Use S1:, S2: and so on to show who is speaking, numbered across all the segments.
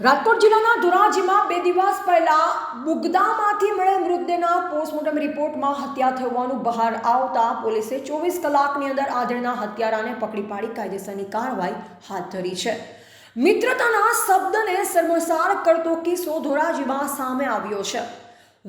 S1: રાજકોટ જિલ્લાના ધોરાજીમાં બે દિવસ પહેલા બુગદામાંથી મળેલ મૃતદેહના પોસ્ટમોર્ટમ રિપોર્ટમાં હત્યા થવાનું બહાર આવતા પોલીસે ચોવીસ કલાકની અંદર આધેડના હત્યારાને પકડી પાડી કાયદેસરની કાર્યવાહી હાથ ધરી છે. મિત્રતાના શબ્દને શર્મસાર કરતો કિસ્સો ધોરાજીમાં સામે આવ્યો છે.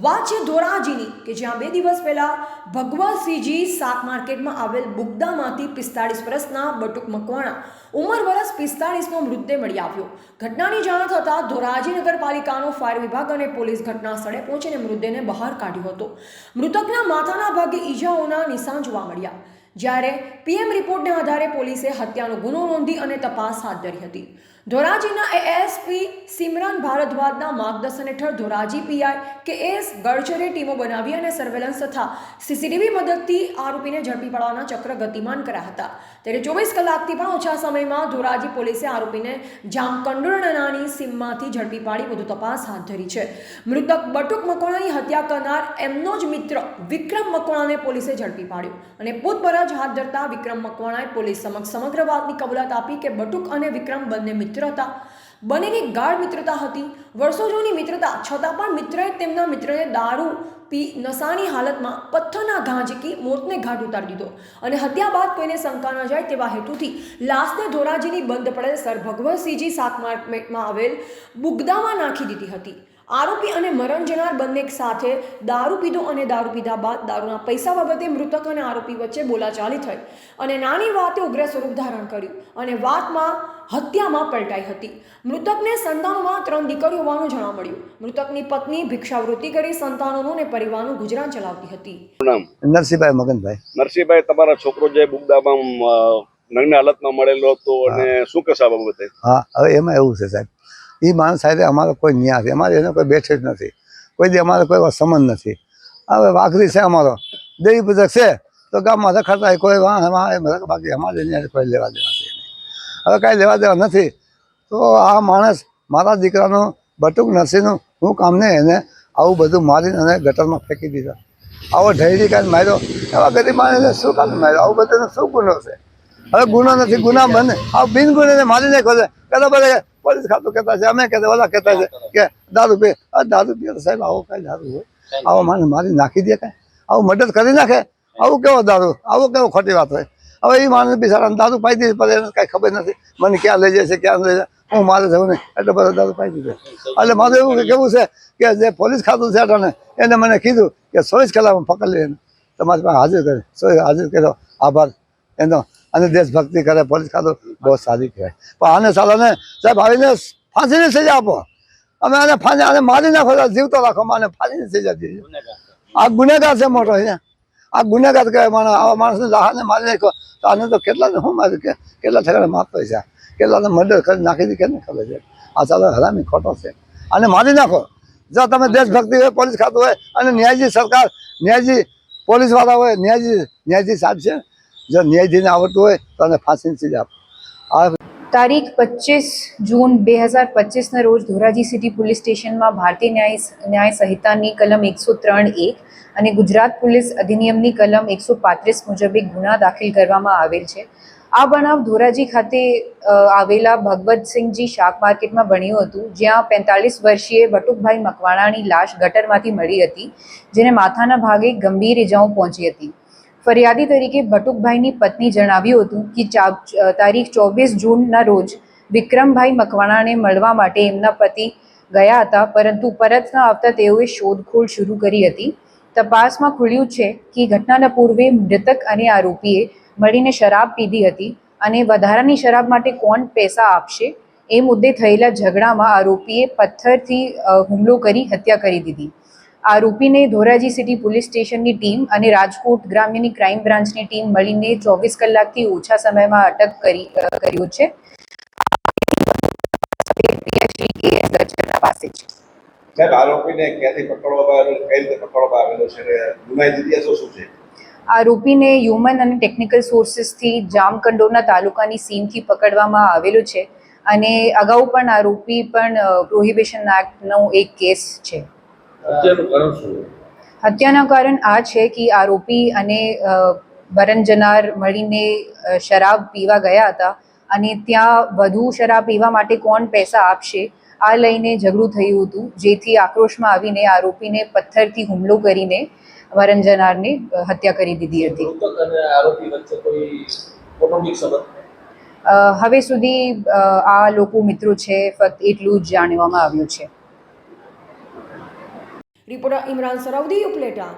S1: વાત છે ધોરાજીની કે જ્યાં બે દિવસ પહેલાં ભગવતસિંહજી શાક માર્કેટમાં આવેલ બુગદામાંથી પિસ્તાળીસ વર્ષના બટુક મકવાણા, ઉંમર વર્ષ પિસ્તાળીસનો મૃતદેહ મળી આવ્યો. ઘટનાની જાણ થતાં ધોરાજી નગરપાલિકાનો ફાયર વિભાગ અને પોલીસ ઘટના સ્થળે પહોંચીને મૃતદેહને બહાર કાઢ્યો હતો. મૃતકના માથાના ભાગે ઈજાઓના નિશાન જોવા મળ્યા. જ્યારે પીએમ રિપોર્ટને આધારે પોલીસે હત્યાનો ગુનો નોંધી અને તપાસ હાથ ધરી હતી. ધોરાજીના એએસપી સિમરન ભારદ્વાજના માર્ગદર્શન હેઠળ ધોરાજી પીઆઈ કે એસ ગળચરે ટીમો બનાવી અને સર્વેલન્સ તથા સીસીટીવી મદદથી આરોપીને ઝડપી પાડવાના ચક્ર ગતિમાન કર્યા હતા. ત્યારે ચોવીસ કલાકથી પણ ઓછા સમયમાં ધોરાજી પોલીસે આરોપીને જામકંડોરણાની સીમમાંથી ઝડપી પાડી વધુ તપાસ હાથ ધરી છે. મૃતક બટુક મકોણાની હત્યા કરનાર એમનો જ મિત્ર વિક્રમ મકવાણાને પોલીસે ઝડપી પાડ્યો અને પૂછપરછ હાથ ધરતા વિક્રમ મકવાણાએ પોલીસ સમક્ષ સમગ્ર વાતની કબૂલાત આપી કે બટુક અને વિક્રમ બંને મિત્ર હતા બંનેની ગાઢ મિત્રતા હતી. વર્ષો જૂની મિત્રતા છતાં પણ મિત્રએ તેમના મિત્રને દારૂ પી નશાની હાલતમાં પથ્થરના ઘા ઝીકી મોતને ઘાટ ઉતારી દીધો અને હત્યા બાદ કોઈને શંકા ન જાય તેવા હેતુથી લાશને ધોરાજીની બંધ પડેલ સર ભગવતસિંહજી સાત માર્કેટમાં આવેલ બુગદામાં નાખી દીધી હતી. આરોપી અને મરણ જનાર બંને સાથે દારૂ પીધો અને દારૂ પીધા બાદ દારૂના પૈસા બાબતે મૃતક અને આરોપી વચ્ચે બોલાચાલી થઈ અને નાની વાતે ઉગ્ર સ્વરૂપ ધારણ કર્યું અને વાતમાં હત્યામાં પલટાઈ હતી. મૃતકને સંતાનોમાં ત્રણ દીકરીઓ હોવાનું જાણવા મળ્યું. મૃતકની પત્ની ભિક્ષાવૃત્તિ કરી સંતાનોનું અને પરિવારનું ગુજરાન ચલાવતી હતી.
S2: નરસિંહભાઈ મગનભાઈ.
S3: નરસિંહભાઈ તમારા છોકરો જે બુગદામાં નગ્ન હાલતમાં મળેલો હતો અને શું કહેશો બાબતે?
S2: હા હવે એમાં એવું છે સાહેબ એ માણસ સાથે અમારો કોઈ ન્યાય છે અમારે એનો કોઈ બેઠે જ નથી. કોઈ દી અમારો કોઈ સંબંધ નથી. હવે વાઘરી છે અમારો. દેવી પૂજક છે. તો ગામમાં રખડતા હોય, કોઈ બાકી અમારે ન્યાય કોઈ લેવા દેવા છે હવે કાંઈ લેવા દેવા નથી. તો આ માણસ મારા દીકરાનું બટુક નરસિંહનું હું કામને એને આવું બધું મારીને અને ગટરમાં ફેંકી દીધા. આવો ઢૈરી કાંઈ માર્યો. એવા ગરીબ માણસને શું કામ માર્યો? આવું બધાને શું ગુનો છે? હવે ગુનો નથી, ગુના બને. આ બિન ગુનેને મારી નાખો છે. કદાચ બધા પોલીસ ખાતું કહેતા છે અમે કહેતા ઓલા કહેતા છે કે દારૂ પી. દારૂ પીએ તો સાહેબ આવો કઈ દારૂ હોય. આવો માને મારી નાખી દે કાંઈ. આવું મદદ કરી નાખે. આવું કેવો દારૂ? આવું કેવો ખોટી વાત હોય? હવે એ માણસ બિચારા દારૂ પાઈ દીધી પણ એને કાંઈ ખબર નથી. મને ક્યાં લઈ જાય છે ક્યાં લઈ જાય હું મારે જવું નહીં. એટલે બધો દારૂ પાઈ દીધો. એટલે મારું એવું કેવું છે કે જે પોલીસ ખાતું છે અટાણે એને મને કીધું કે ચોવીસ કલાકમાં પકડી લે એને. તમારી પાસે હાજર કરે. ચોવીસ હાજર કર્યો. આભાર. એનો અને દેશભક્તિ કરે, પોલીસ ખાતું, બહુ સારી કહેવાય. પણ આને સાલાને, સાહેબ, આવીને ફાંસીની સજા આપો. અમે આને ફાંસી, આને મારી નાખો જીવતો રાખો આને ફાંસીની સજા દીધી આ ગુનેગાર છે મોટો આ ગુનેગાર કહેવાય, માણસ, આવા માણસને લાહાને મારી નાખ્યો. તો આને તો કેટલાને શું માર્યું કે, કેટલા ઠેકાણે મારતો છે? કેટલાને મર્ડર કરી નાખી દીધી કેને ખબર છે? આ ચાલો હરામી ખોટો છે. આને મારી નાખો. જો તમે દેશભક્તિ હોય, પોલીસ ખાતું હોય, અને ન્યાયજી સરકાર, ન્યાયજી પોલીસવાળા હોય, ન્યાયજી ન્યાયજી સાહેબ છે જો ન્યાયધીને આવડતું હોય તો આને ફાંસીની સજા
S4: તારીખ પચીસ જૂન બે હજાર પચીસના રોજ ધોરાજી સિટી પોલીસ સ્ટેશનમાં ભારતીય ન્યાય ન્યાય સંહિતાની કલમ એકસો ત્રણ એક અને ગુજરાત પોલીસ અધિનિયમની કલમ એકસો પાંત્રીસ મુજબ એક ગુના દાખલ કરવામાં આવેલ છે. આ બનાવ ધોરાજી ખાતે આવેલા ભગવતસિંહજી શાક માર્કેટમાં બન્યું હતું, જ્યાં પેંતાલીસ વર્ષીય બટુકભાઈ મકવાણાની લાશ ગટરમાંથી મળી હતી, જેને માથાના ભાગે ગંભીર ઇજાઓ પહોંચી હતી. ફરિયાદી તરીકે બટુકભાઈની પત્ની જણાવ્યું હતું કે તારીખ ચોવીસ જૂનના રોજ વિક્રમભાઈ મકવાણાને મળવા માટે એમના પતિ ગયા હતા, પરંતુ પરત ન આવતા તેઓએ શોધખોળ શરૂ કરી હતી. તપાસમાં ખુલ્યું છે કે ઘટનાના પૂર્વે મૃતક અને આરોપીએ મળીને શરાબ પીધી હતી અને વધારાની શરાબ માટે કોણ પૈસા આપશે એ મુદ્દે થયેલા ઝઘડામાં આરોપીએ પથ્થરથી હુમલો કરી હત્યા કરી દીધી. આરોપીને ધોરાજી સિટી પોલીસ સ્ટેશનની ટીમ અને રાજકોટ ગ્રામ્યની ક્રાઇમ બ્રાન્ચની ટીમ મળીને ચોવીસ કલાકથી ઓછા સમયમાં અટક કરી કર્યો છે. પાસે છે
S3: સાહેબ આરોપીને ક્યાંથી પકડવામાં આવેલો કઈ રીતે પકડવામાં આવેલો છે અને ગુનાહિત ઇતિહાસો શું છે?
S4: આરોપીને હ્યુમન અને ટેકનિકલ સોર્સિસથી જામકંડોરના તાલુકાની સીમથી પકડવામાં આવેલો છે અને અગાઉ પણ આરોપી પણ પ્રોહિબિશન એક્ટનો એક કેસ છે.
S3: હત્યાનું કારણ
S4: આ છે કે આરોપી અને મરણ જનાર મળીને શરાબ પીવા ગયા હતા અને ત્યાં વધુ શરાબ પીવા માટે કોણ પૈસા આપશે આ લઈને ઝઘડું થયું હતું જેથી આક્રોશમાં આવીને આરોપીને પથ્થરથી હુમલો કરીને મરણ જનારની હત્યા કરી દીધી હતી. હવે સુધી આ લોકો મિત્રો છે ફક્ત એટલું જ જાણવામાં આવ્યું છે.
S1: રિપોર્ટર ઇમરાન સરાવદી ઉપલેટા